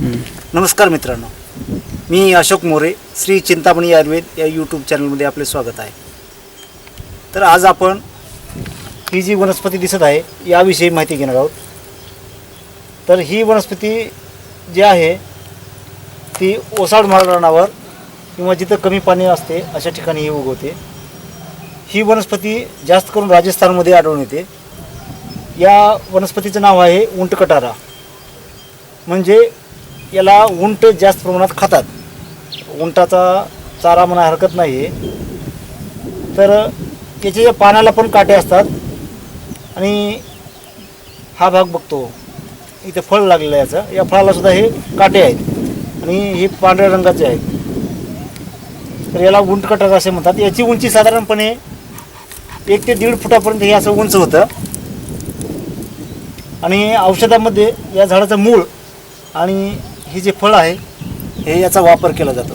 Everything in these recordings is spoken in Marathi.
नमस्कार मित्रांनो. मी अशोक मोरे श्री चिंतामणी आयुर्वेद या यूट्यूब चॅनलमध्ये आपले स्वागत आहे. तर आज आपण ही जी वनस्पती दिसत आहे याविषयी माहिती घेणार आहोत. तर ही वनस्पती जी आहे ती ओसाड मारणावर किंवा जिथं कमी पाणी असते अशा ठिकाणी ही उगवते. ही वनस्पती जास्त करून राजस्थानमध्ये आढळून येते. या वनस्पतीचं नाव आहे उंटकटारा. म्हणजे याला उंट जास्त प्रमाणात खातात. उंटाचा चारा म्हणा हरकत नाही आहे तर याच्या पानाला पण काटे असतात. आणि हा भाग बघतो. इथे फळ लागलेलं आहे याचं. या फळालासुद्धा हे काटे आहेत. आणि हे पांढऱ्या रंगाचे आहेत. तर याला उंटकटार असे म्हणतात. याची उंची साधारणपणे एक ते दीड फुटापर्यंत हे असं उंच होतं. आणि औषधामध्ये या झाडाचं मूळ आणि हे जे फळ आहे हे याचा वापर केला जातो.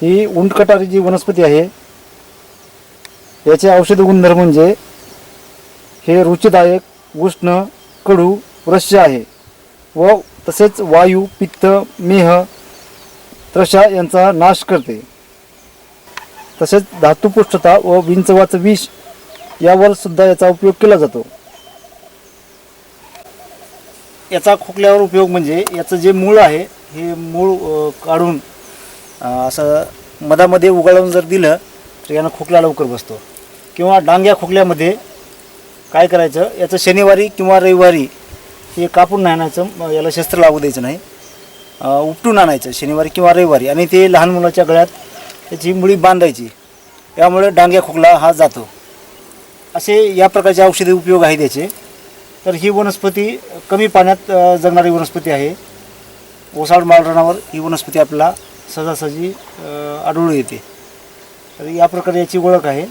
ही उंटकटारी जी वनस्पती आहे याचे औषधी गुणधर्म म्हणजे हे रुचीदायक उष्ण कडू रस्य आहे व तसेच वायू पित्त मेह त्रषा यांचा नाश करते. तसेच धातुपुष्टता व विंचवाचं विष यावर सुद्धा याचा उपयोग केला जातो. याचा खोकल्यावर उपयोग म्हणजे याचं जे मूळ आहे हे मूळ काढून असं मधामध्ये उगाळून जर दिलं तर यानं खोकला लवकर बसतो. किंवा डांग्या खोकल्यामध्ये काय करायचं याचं शनिवारी किंवा रविवारी हे कापून आणायचं याला शस्त्र लागू द्यायचं नाही. उपटून आणायचं शनिवारी किंवा रविवारी. आणि ते लहान मुलाच्या गळ्यात त्याची मुळी बांधायची. यामुळे डांग्या खोकला हा जातो. असे या प्रकारचे औषधी उपयोग आहे त्याचे. तर ही वनस्पती कमी पाण्यात जगणारी वनस्पती आहे. ओसाड माळरानावर ही वनस्पती आपल्याला सहजासहजी आढळून येते. तर या प्रकारे याची ओळख आहे.